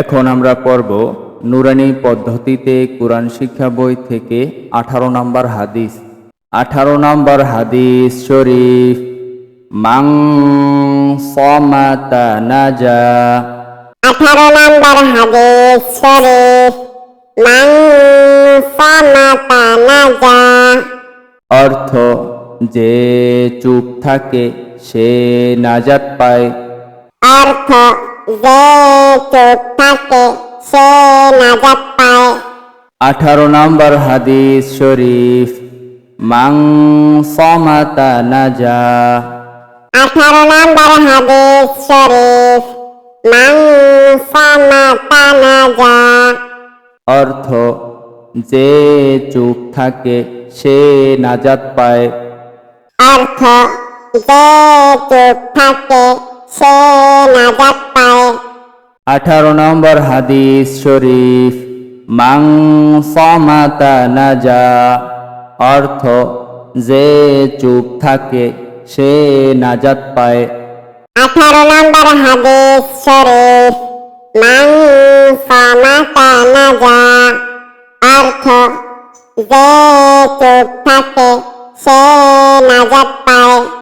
এখন আমরা পড়ব নুরানি পদ্ধতিতে কোরআন শিক্ষা বই থেকে আঠারো নম্বর হাদিস। আঠারো নম্বর হাদিস শরীফ মাং সমাতা নাজা। আঠারো নম্বর হাদিস শরীফ মান সামাতা নাজা। অর্থ যে চুপ থাকে সে নাজাত পায়। অর্থ যে চুপ থাকে সে নাজাত পায়। আঠারো নম্বর হাদিস শরীফ মাং সমাতা নাজা। আঠারো নম্বর হাদিস শরীফ মান সামাতা নাজা। অর্থ যে চুপ থাকে সে নাজাত পায়। অর্থ যে চুপ থাকে সে নাজাত পায় আঠারো নম্বর হাদিস শরীফ মাং সমাতা নাজা অর্থ, যে চুপ থাকে, সে নাজাত পায় আঠারো নম্বর হাদিস শরীফ, মান সামাতা নাজা অর্থ, যে চুপ থাকে, সে নাজাত পায়